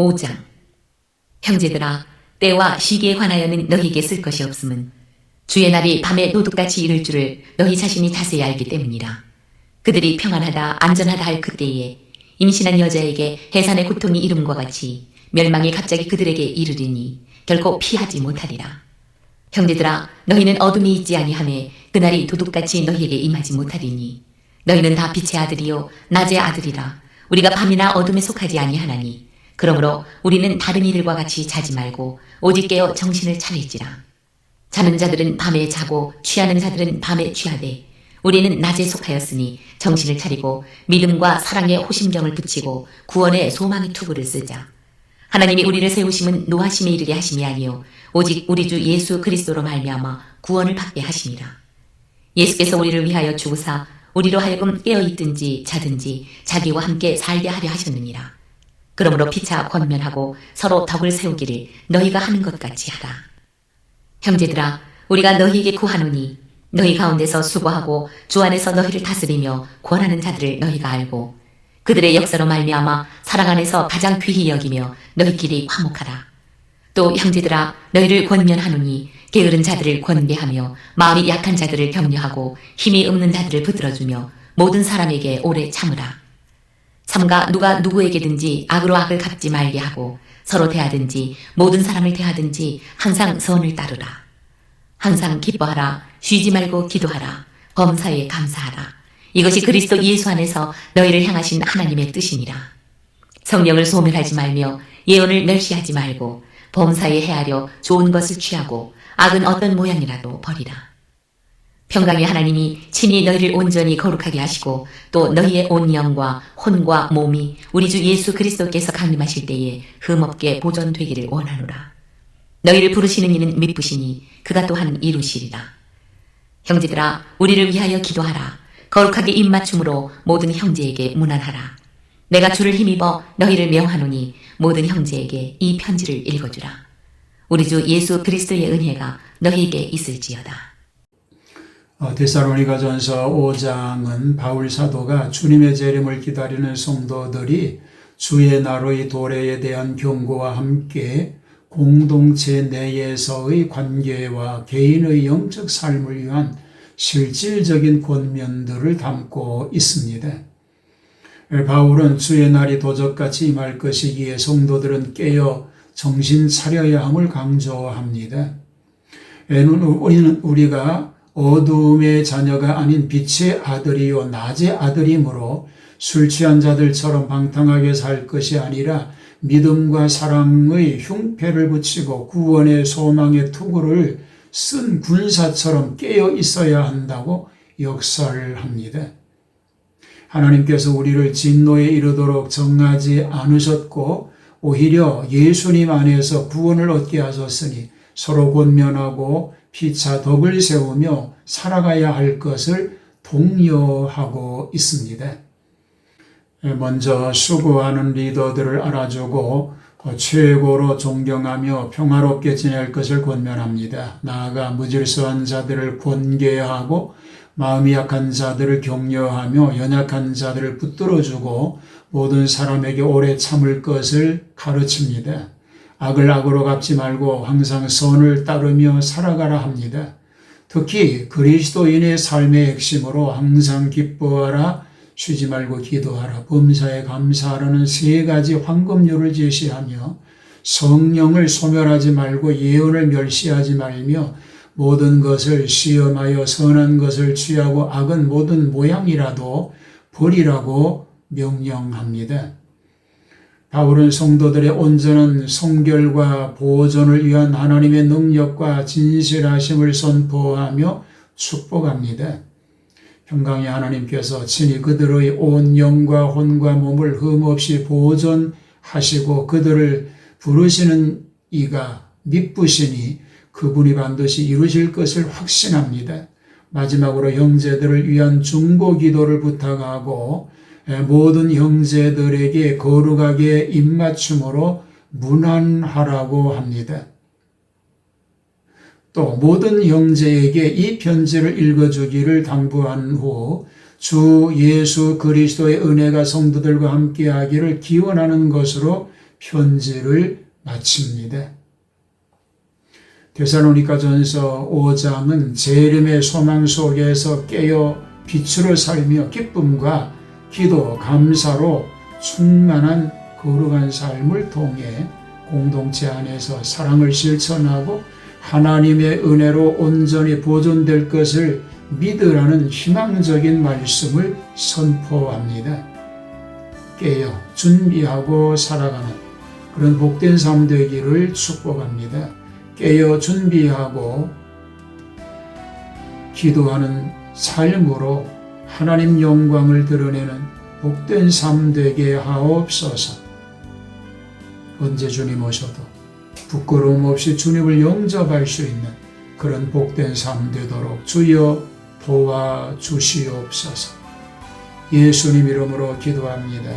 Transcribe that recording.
5장. 형제들아 때와 시기에 관하여는 너희에게 쓸 것이 없음은 주의 날이 밤에 노둑같이 이를 줄을 너희 자신이 자세히 알기 때문이라. 그들이 평안하다 안전하다 할 그때에 임신한 여자에게 해산의 고통이 이름과 같이 멸망이 갑자기 그들에게 이르리니 결코 피하지 못하리라. 형제들아 너희는 어둠이 있지 아니하매 그날이 도둑같이 너희에게 임하지 못하리니 너희는 다 빛의 아들이요 낮의 아들이라. 우리가 밤이나 어둠에 속하지 아니하나니 그러므로 우리는 다른 이들과 같이 자지 말고 오직 깨어 정신을 차릴지라. 자는 자들은 밤에 자고 취하는 자들은 밤에 취하되 우리는 낮에 속하였으니 정신을 차리고 믿음과 사랑의 호심경을 붙이고 구원의 소망의 투구를 쓰자. 하나님이 우리를 세우심은 노하심에 이르게 하심이 아니요 오직 우리 주 예수 그리스도로 말미암아 구원을 받게 하심이라. 예수께서 우리를 위하여 죽으사 우리로 하여금 깨어 있든지 자든지 자기와 함께 살게 하려 하셨느니라 그러므로 피차 권면하고 서로 덕을 세우기를 너희가 하는 것 같이 하라 형제들아 우리가 너희에게 구하노니 너희 가운데서 수고하고 주 안에서 너희를 다스리며 권하는 자들을 너희가 알고 그들의 역사로 말미암아 사랑 안에서 가장 귀히 여기며 너희끼리 화목하라. 또 형제들아 너희를 권면하노니 게으른 자들을 권배하며 마음이 약한 자들을 격려하고 힘이 없는 자들을 붙들어주며 모든 사람에게 오래 참으라. 삼가 누가 누구에게든지 악으로 악을 갚지 말게 하고 서로 대하든지 모든 사람을 대하든지 항상 선을 따르라. 항상 기뻐하라. 쉬지 말고 기도하라. 범사에 감사하라. 이것이 그리스도 예수 안에서 너희를 향하신 하나님의 뜻이니라. 성령을 소멸하지 말며 예언을 멸시하지 말고 범사에 헤아려 좋은 것을 취하고 악은 어떤 모양이라도 버리라. 평강의 하나님이 친히 너희를 온전히 거룩하게 하시고 또 너희의 온 영과 혼과 몸이 우리 주 예수 그리스도께서 강림하실 때에 흠없게 보존되기를 원하노라. 너희를 부르시는 이는 미쁘시니 그가 또한 이루시리라. 형제들아 우리를 위하여 기도하라. 거룩하게 입맞춤으로 모든 형제에게 문안하라. 내가 주를 힘입어 너희를 명하노니 모든 형제에게 이 편지를 읽어주라. 우리 주 예수 그리스도의 은혜가 너희에게 있을지어다. 어, 데살로니가 전서 5장은 바울 사도가 주님의 재림을 기다리는 성도들이 주의 나로의 도래에 대한 경고와 함께 공동체 내에서의 관계와 개인의 영적 삶을 위한 실질적인 권면들을 담고 있습니다. 바울은 주의 날이 도적같이 임할 것이기에 성도들은 깨어 정신 차려야 함을 강조합니다. 우리는 우리가 어두움의 자녀가 아닌 빛의 아들이요 낮의 아들이므로 술 취한 자들처럼 방탕하게 살 것이 아니라 믿음과 사랑의 흉패를 붙이고 구원의 소망의 투구를 쓴 군사처럼 깨어 있어야 한다고 역사를 합니다. 하나님께서 우리를 진노에 이르도록 정하지 않으셨고 오히려 예수님 안에서 구원을 얻게 하셨으니 서로 권면하고 피차 덕을 세우며 살아가야 할 것을 독려하고 있습니다. 먼저 수고하는 리더들을 알아주고 최고로 존경하며 평화롭게 지낼 것을 권면합니다. 나아가 무질서한 자들을 권계하고 마음이 약한 자들을 격려하며 연약한 자들을 붙들어주고 모든 사람에게 오래 참을 것을 가르칩니다. 악을 악으로 갚지 말고 항상 선을 따르며 살아가라 합니다. 특히 그리스도인의 삶의 핵심으로 항상 기뻐하라, 쉬지 말고 기도하라, 범사에 감사하라는 세 가지 황금률을 제시하며 성령을 소멸하지 말고 예언을 멸시하지 말며 모든 것을 시험하여 선한 것을 취하고 악은 모든 모양이라도 버리라고 명령합니다. 바울은 성도들의 온전한 성결과 보존을 위한 하나님의 능력과 진실하심을 선포하며 축복합니다. 평강의 하나님께서 친히 그들의 온 영과 혼과 몸을 흠없이 보존하시고 그들을 부르시는 이가 미쁘시니 그분이 반드시 이루실 것을 확신합니다. 마지막으로 형제들을 위한 중보 기도를 부탁하고 모든 형제들에게 거룩하게 입맞춤으로 문안하라고 합니다. 또 모든 형제에게 이 편지를 읽어주기를 당부한 후 주 예수 그리스도의 은혜가 성도들과 함께하기를 기원하는 것으로 편지를 마칩니다. 데살로니가 전서 5장은 재림의 소망 속에서 깨어 빛으로 살며 기쁨과 기도, 감사로 충만한 거룩한 삶을 통해 공동체 안에서 사랑을 실천하고 하나님의 은혜로 온전히 보존될 것을 믿으라는 희망적인 말씀을 선포합니다. 깨어 준비하고 살아가는 그런 복된 삶 되기를 축복합니다. 깨어 준비하고 기도하는 삶으로 하나님 영광을 드러내는 복된 삶 되게 하옵소서. 언제 주님 오셔도 부끄러움 없이 주님을 영접할 수 있는 그런 복된 삶 되도록 주여 도와 주시옵소서. 예수님 이름으로 기도합니다.